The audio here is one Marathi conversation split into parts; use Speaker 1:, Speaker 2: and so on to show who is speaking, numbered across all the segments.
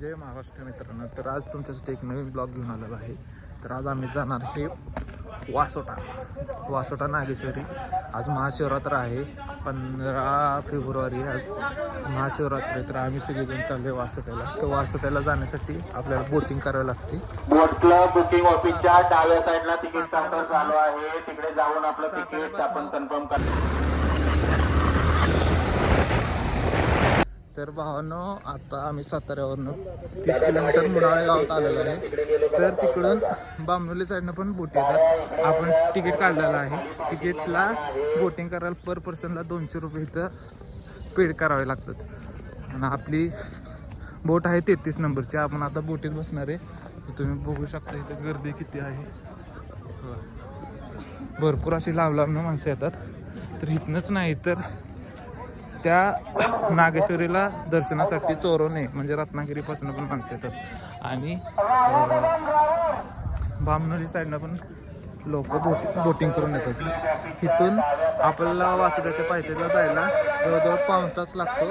Speaker 1: जय महाराष्ट्र मित्रांनो. तर आज तुमच्यासाठी एक नवीन ब्लॉग घेऊन आलेलो आहे. तर आज आम्ही जाणार हे वासोटा. वासोटा नागेश्वरी. आज महाशिवरात्र आहे. पंधरा फेब्रुवारी आज महाशिवरात्री. तर आम्ही सगळेजण चाललो आहे वासोट्याला. तर वासोट्याला जाण्यासाठी आपल्याला बोटिंग करावी लागते.
Speaker 2: बोट क्लब बुकिंग ऑफिसच्या डाव्या साईडला तिकीट काउंटर चालू आहे. तिकडे जाऊन आपलं तिकीट आपण कन्फर्म कर
Speaker 1: तर भावानो आता आम्ही साताऱ्यावरनं तीस किलोमीटर मुडाळे गावात आलेलो आहे. तर तिकडून बामनोली साईडनं पण बोट येतात. आपण तिकीट काढलेलं आहे. तिकीटला बोटिंग करायला पर पर्सनला दोनशे रुपये इथं पेड करावे लागतात. आणि आपली बोट आहे तेहतीस नंबरची. आपण आता बोटीत बसणार आहे. तुम्ही बघू शकता इथं गर्दी किती आहे. भरपूर अशी लांब लांबनं माणसं येतात. तर इथनंच नाही तर त्या नागेश्वरीला दर्शनासाठी चोरवणे म्हणजे रत्नागिरीपासून पण माणसं येतात. आणि बामनोली साईडनं पण लोक बोटिंग बोटिंग करून येतात. इथून आपल्याला वाचड्याच्या पायथ्याला जायला जवळजवळ पाऊण तास लागतो.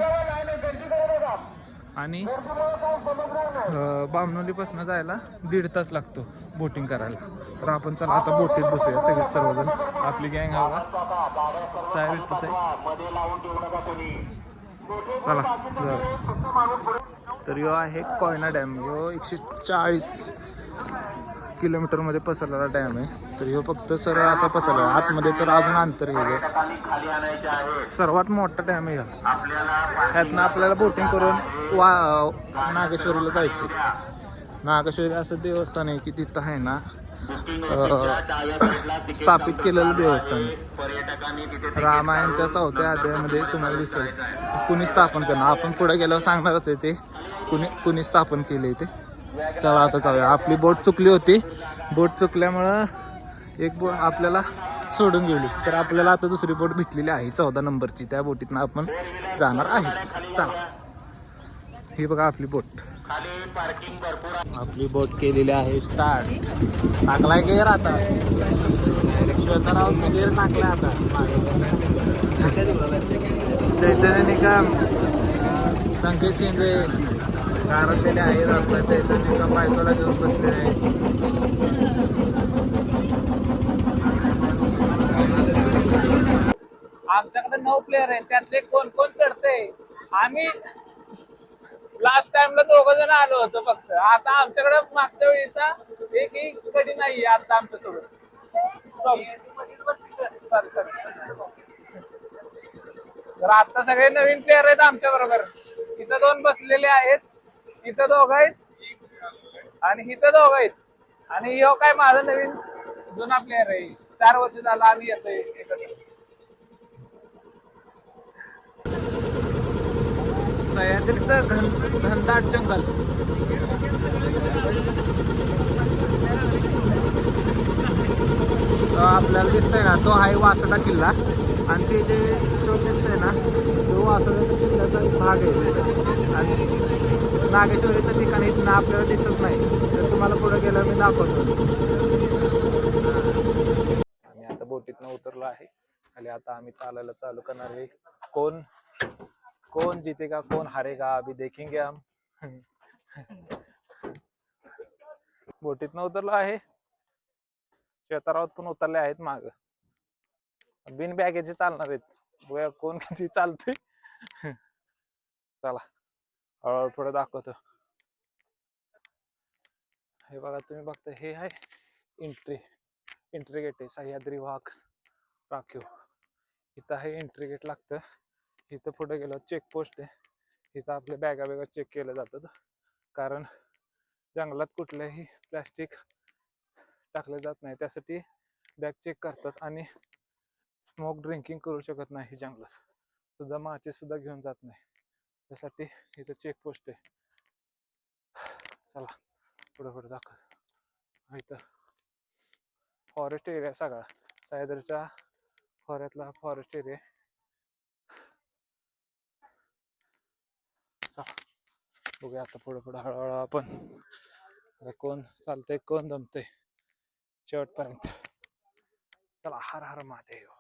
Speaker 1: आणि अं, बामनोलीपासून जायला दीड तास लागतो बोटिंग करायला. तर आपण चला आता बोटीत बसूया सगळे सर्वजण. आपली गँग हवा तयार आहे चला तर यो आहे कोयना डॅम. यो एकशे चाळीस. किलोमीटरमध्ये पसरलेला डॅम आहे. तर ह्यो फक्त सरळ असा पसरला आहे. आतमध्ये तर अजून अंतर गेले
Speaker 2: आहे.
Speaker 1: सर्वात मोठा डॅम आहे हा. ह्यातनं आपल्याला बोटिंग करून वा नागेश्वरीला जायचं नागेश्वरी असं देवस्थान आहे की तिथं आहे ना स्थापित केलेलं देवस्थान रामायणच्या चौथ्या अध्यायामध्ये तुम्हाला दिसेल. कुणी स्थापन करणार? आपण पुढे गेल्यावर सांगणारच आहे ते. कुणी कुणी स्थापन केले ते. चला आता जाऊया. आपली बोट चुकली होती. बोट चुकल्यामुळं एक बोट आपल्याला सोडून गेली. तर आपल्याला आता दुसरी बोट भेटलेली आहे चौदा नंबरची. त्या बोटीतनं आपण जाणार आहे. चला. ही बघा आपली बोट. आपली बोट केलेली आहे स्टार्ट टाकलाय गेअर आता? श्वेताराव गेअर टाकलाय आता. चैतन्य निकम संकेत शिंदे. कारलेले आहेत आपला इथं एका बायकोला घेऊन बसले आहे. आमच्याकडे नऊ प्लेअर आहेत त्यातले कोण कोण चढते आम्ही लास्ट टाइमला दोघ जण आलो होतो फक्त. आता आमच्याकडे मागच्या वेळीचा एक एक कधी नाही आता आमच्यासोबत. तर आता सगळे नवीन प्लेअर आहेत आमच्या बरोबर. इथं दोन बसलेले आहेत. इथं दोघ आहेत. आणि इथं दोघ आहेत. आणि हो काय माझा नवीन जुना प्लेअर आहे. चार वर्ष झाला आम्ही येतोय एकत्र. सह्याद्रीचं घन घनदाट जंगल. आपल्याला दिसतंय ना तो आहे वासडा किल्ला. आणि ते जे तो दिसतंय ना तो वासडा किल्ल्याचा भाग आहे. आणि नागेश्वरीचं ठिकाण इथनं आपल्याला दिसत नाही. तर तुम्हाला पुढे गेलं मी दाखवतो. आम्ही आता बोटीतनं उतरलो आहे. आणि आता आम्ही चालायला चालू करणार आहे. कोण? कौन जीतेगा कोण हारेगा अभी देखेंगे हम बोटीतनं उतरलो आहे. शेतारावत पण उतरले आहेत माग. बिन बॅगेचे चालणार आहेत. कोण किती चालतंय. चला. हळूहळू पुढे दाखवतो. हे बघा तुम्ही बघता हे आहे एंट्री एंट्री गेट आहे सह्याद्री वाघ राखीव. इथं आहे एंट्री गेट लागतं. इथं पुढे गेलं चेक पोस्ट आहे. इथं आपल्या बॅगा बॅगा चेक केल्या जातात. कारण जंगलात कुठल्याही प्लॅस्टिक टाकलं जात नाही. त्यासाठी बॅग चेक करतात आणि स्मोक ड्रिंकिंग करू शकत नाही जंगलात. सुद्धा माचे सुद्धा घेऊन जात नाही. त्यासाठी इथं चेक पोस्ट आहे. चला पुढं पुढे दाखव इथं. फॉरेस्ट एरिया सगळा. सायदरच्या खोऱ्यातला फॉरेस्ट एरिया चला बघूया आता पुढं पुढं हळूहळू आपण. कोण चालतंय कोण जमतंय. शेवटपर्यंत. चला हर हर महादेव.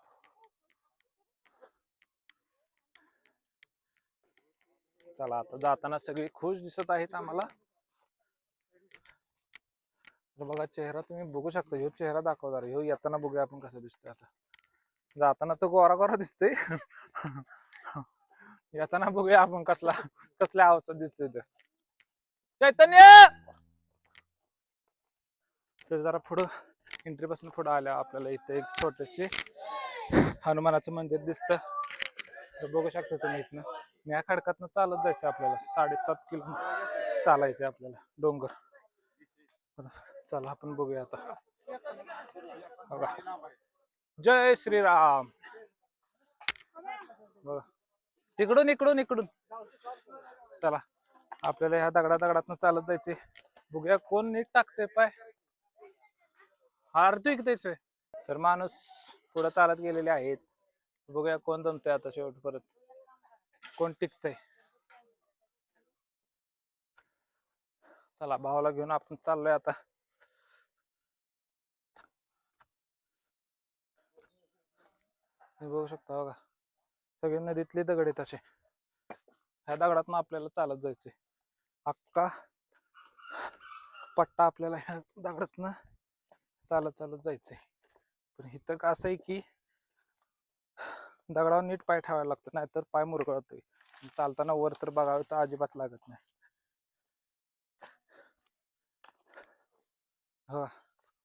Speaker 1: चला आता जाताना सगळी खुश दिसत आहेत आम्हाला. बघा चेहरा तुम्ही बघू शकता ह्यो चेहरा दाखवणार ह्यो येताना बघूया आपण कसं दिसतोय आता. जाताना तर गोरा गोरा दिसतोय. येताना बघूया आपण कसला कसल्या अवस्था दिसतोय तर चैतन्य! तर जरा पुढं एंट्री पासून पुढं आल्या आपल्याला इथे एक छोटेसे हनुमानाचं मंदिर दिसतं. बघू शकता तुम्ही इथनं. या खडकातनं चालत जायचं आपल्याला. साडेसात किलोमीटर चालायचं आपल्याला. डोंगर. चला आपण बघूया आता. बघा. जय श्रीराम. बघा. इकडून इकडून इकडून. चला. आपल्याला ह्या दगडा दगडातनं चालत जायचे बघूया कोण नीट टाकते पाय. हार्दिक तेच तर माणूस पुढे चालत गेलेले आहेत. बघूया कोण जमतोय आता शेवट परत. कोण टिकतय? चला भावाला घेऊन आपण चाललोय आता. हे बघू शकता बघा सगळे नदीतले दगड आहेत असे ह्या दगडात आपल्याला चालत जायचंय. अक्का पट्टा आपल्याला ह्या दगडातनं चालत चालत जायचंय. पण इथं कसं असं आहे की दगडावर नीट पाय ठेवायला लागतं नाहीतर पाय मुरगळतोय. चालताना वर तर बघावं तर अजिबात लागत नाही. हा.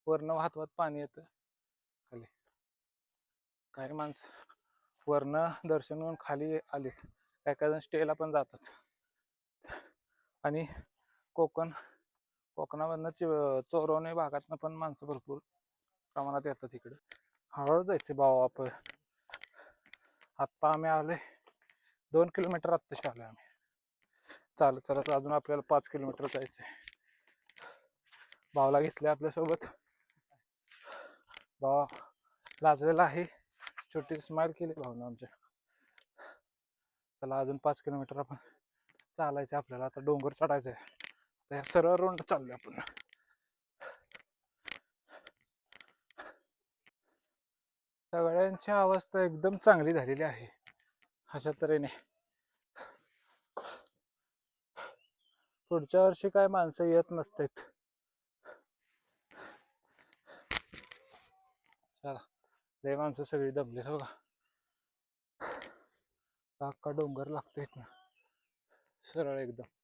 Speaker 1: वरनं वाहत वाहत पाणी येतं. खाली. काही माणसं. वरनं दर्शन घेऊन खाली आलीत काही काही जण स्टेला पण जातात. आणि कोकण कोकणामधनं चि- चोरवणे भागातनं पण माणसं भरपूर प्रमाणात येतात इकडे. हळूहळू जायचे भाऊ आपण. आत्ता आम्ही आलोय. दोन किलोमीटर आत्ताशी आलोय आम्ही. चालत चालत अजून आपल्याला पाच किलोमीटर जायचंय. भावाला घेतले आपल्यासोबत. भाव लाजलेला आहे. छोटी स्माइल केली भावना आमच्या. चला अजून पाच किलोमीटर आपण चालायचं आपल्याला. आता डोंगर चढायचं आहे आता ह्या सरळ रोंड चाललोय आपण. सगळ्यांची अवस्था एकदम चांगली झालेली आहे. अशा तऱ्हेने. पुढच्या वर्षी काय माणसं येत नसतात. चला लय माणसं सगळी दमलीत हो का डोंगर लागतोय ना. सरळ एकदम.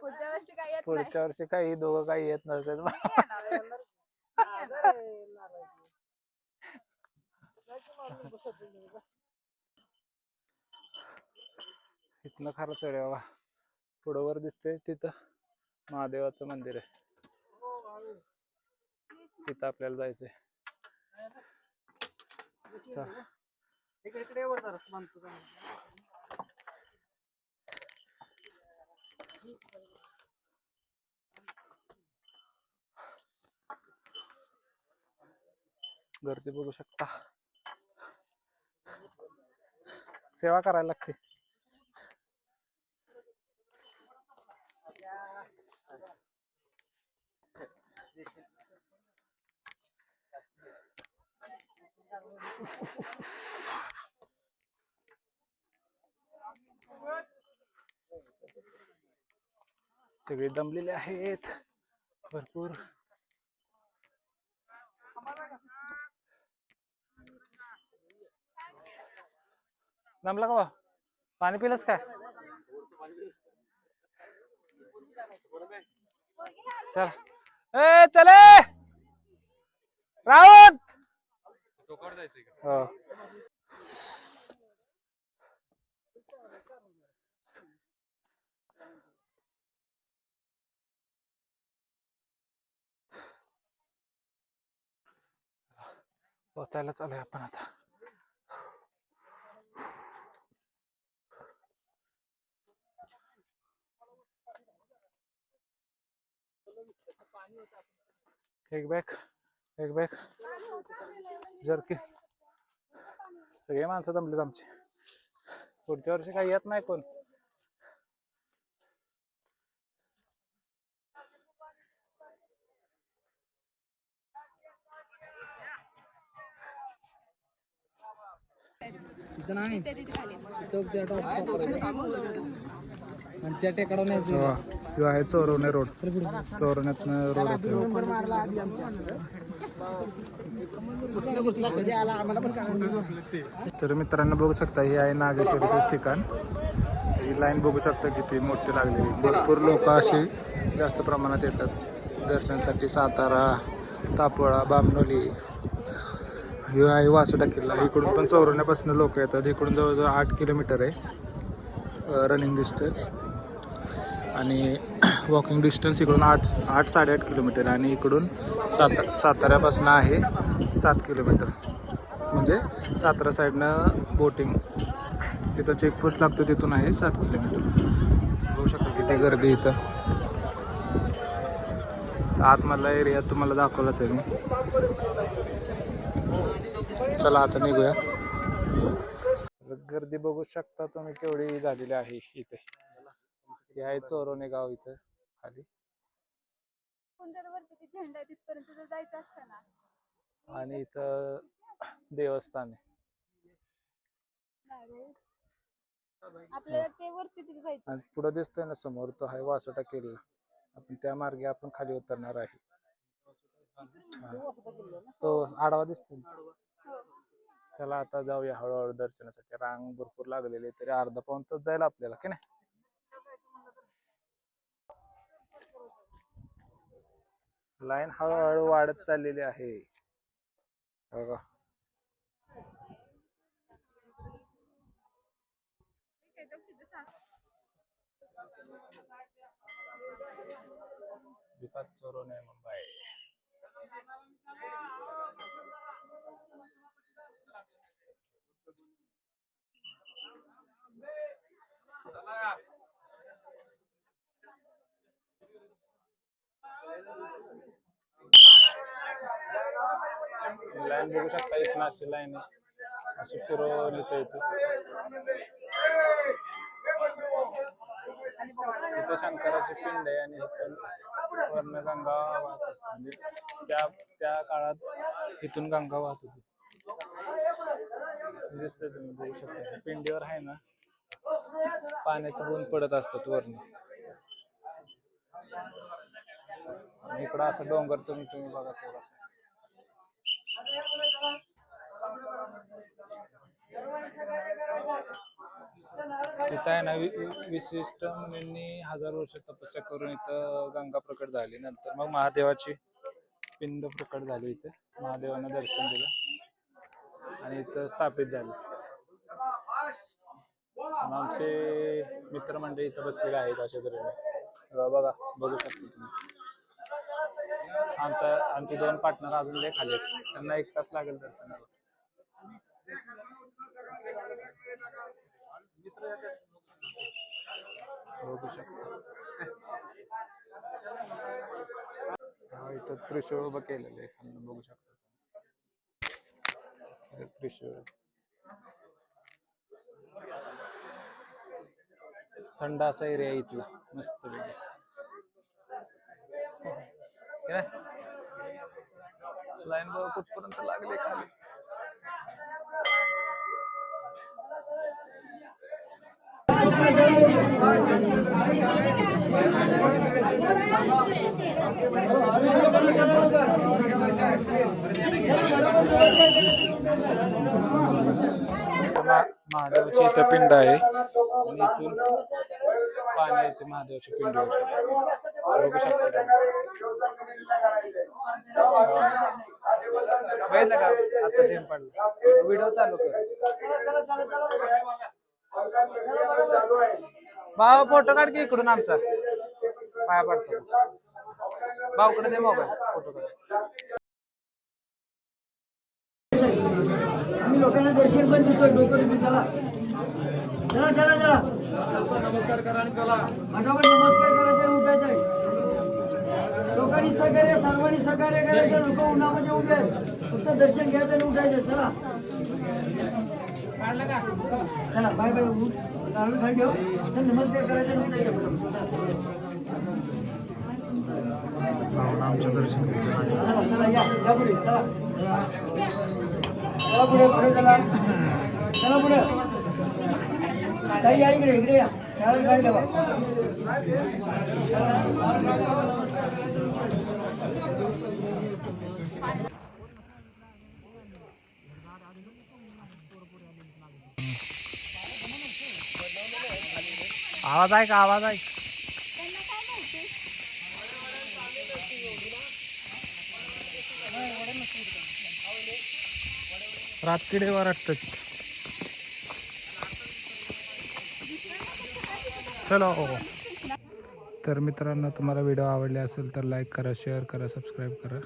Speaker 3: पुढच्या वर्षी काय येत नाही.
Speaker 1: पुढच्या वर्षी काही दोघं काही येत नसतात
Speaker 3: मी येणार आहे.
Speaker 1: इथनं खरं चढ आहे बाबा. पुढं वर दिसतंय तिथं. महादेवाचं मंदिर आहे. तिथं आपल्याला जायचंय. चल गर्दी बघू शकता. सेवा करायला लागते. सगळे दमलेले आहेत. भरपूर. दमला का? पाणी पिलंस काय चल. ए चले! राऊत हो. पोचायला चालू आहे आपण आता. एक बॅग एक बॅग जर्की सगळे माणसं जमलेत आमचे. पुढच्या वर्षी काही येत नाही कोण?
Speaker 4: नाही.
Speaker 3: तिथे
Speaker 4: इथं त्या. आणि
Speaker 1: किंवा किंवा आहे चोरवणे रोड. चोरवण्यातनं रोड येतो तर मित्रांनो बघू शकता हे आहे नागेश्वरीचं ठिकाण. ही लाईन बघू शकता किती मोठी लागलेली भरपूर लोक अशी जास्त प्रमाणात येतात. दर्शनासाठी सातारा तापोळा बामनोली हे आहे वासोटा किल्ला. इकडून पण चौरण्यापासून लोक येतात. इकडून जवळजवळ आठ किलोमीटर आहे. रनिंग डिस्टन्स आणि वॉकिंग डिस्टन्स इकडून आठ आठ साडेआठ किलोमीटर आणि इकडून साता साताऱ्यापासून आहे सात किलोमीटर. म्हणजे सातारा साईडनं बोटिंग. तिथं चेकपोस्ट लागतो तिथून आहे सात किलोमीटर. बघू शकता किती गर्दी इथं. आतमधला एरिया तुम्हाला दाखवलाच आहे मी. चला आता निघूया. गर्दी बघू शकता तुम्ही केवढी झालेली आहे इथे. हे आहे चोरोने गाव इथं खाली. आणि इथं देवस्थान आहे. आणि पुढं दिसतोय ना समोर तो आहे वासोटा किल्ला. आपण त्या मार्गे आपण खाली उतरणार आहे. तो आडवा दिसतो चला आता जाऊया हळूहळू दर्शनासाठी. रांग भरपूर लागलेली तरी अर्धा पाऊन तर जाईल आपल्याला की नाही? लाईन हळूहळू वाढत चाललेली आहे. बघा. विकास चोरोने मुंबई. लाईन बघू शकता इथं अशी लाईन आहे. अशी फिरवली तर इथे. इथं शंकराची पिंड आहे आणि इथून वर्ण गंगा वाहत असते. म्हणजे त्या त्या काळात इथून गंगा वाहत होती. दिसतंय तुम्ही बघू शकता. पिंडीवर आहे ना पाण्याचं ऊन पडत असतात वर्ण इकडं असं डोंगर तुम्ही तुम्ही बघा थोडासा. तिथं आहे ना वि- विशिष्ट मुलींनी हजार वर्ष तपस्या करून इथं गंगा प्रकट झाली. नंतर मग महादेवाची पिंड प्रकट झाली इथे. महादेवानं दर्शन दिलं. आणि इथं स्थापित झाले. आमचे आमचे मित्रमंडळी इथं बसलेले आहेत अशा तऱ्हेने. बघा बघू शकता तुम्ही. आमचा आमचे दोन पार्टनर अजून लय खाली आहेत. त्यांना एक तास लागेल दर्शनाला. बघू शकता. इथं त्रिशूळ उभं केलेलं आहे. बघू शकता. इथं त्रिशूळ. थंड असा एरिया इथला. मस्त लाईन बघ कुठपर्यंत लागले खाली. महादेवाची इथं पिंड आहे. आणि इथून पाणी येते महादेवाच्या पिंडीवर. बघू शकता बघितलं का? आता पडलं व्हिडिओ चालू कर. भाऊ फोटो काढ की इकडून आमचा. पाया पडतो. भाऊकडे दे मोबाईल फोटो.
Speaker 4: लोकांना दर्शन पण देतो डोकं तुम्ही चला. चला चला चला. नमस्कार करा आणि चला फटाफट नमस्कार करायचे आणि उठायचं आहे. लोकांनी सहकार्य सर्वांनी सहकार्य करायचं लोक उन्हामध्ये उभे फक्त दर्शन घ्यायचं आणि उठायचं चला. चला बाय बाय चालू खाली ठेव. नमस्कार करायचं उठायचं
Speaker 1: भाऊनं आमचं दर्शन घेतलं
Speaker 4: चला चला या या पुढे चला चला पुढे पुढे चला. चला चला पुढे. ताई या इकडे या.
Speaker 1: आवाज आहे का? आवाज आहे
Speaker 3: त्यांना काय माहिती
Speaker 1: रात किडे वाटतात चला हो, हो. तर मित्रांनो तुम्हाला व्हिडिओ आवडले असेल तर लाईक करा शेअर करा सबस्क्राईब करा.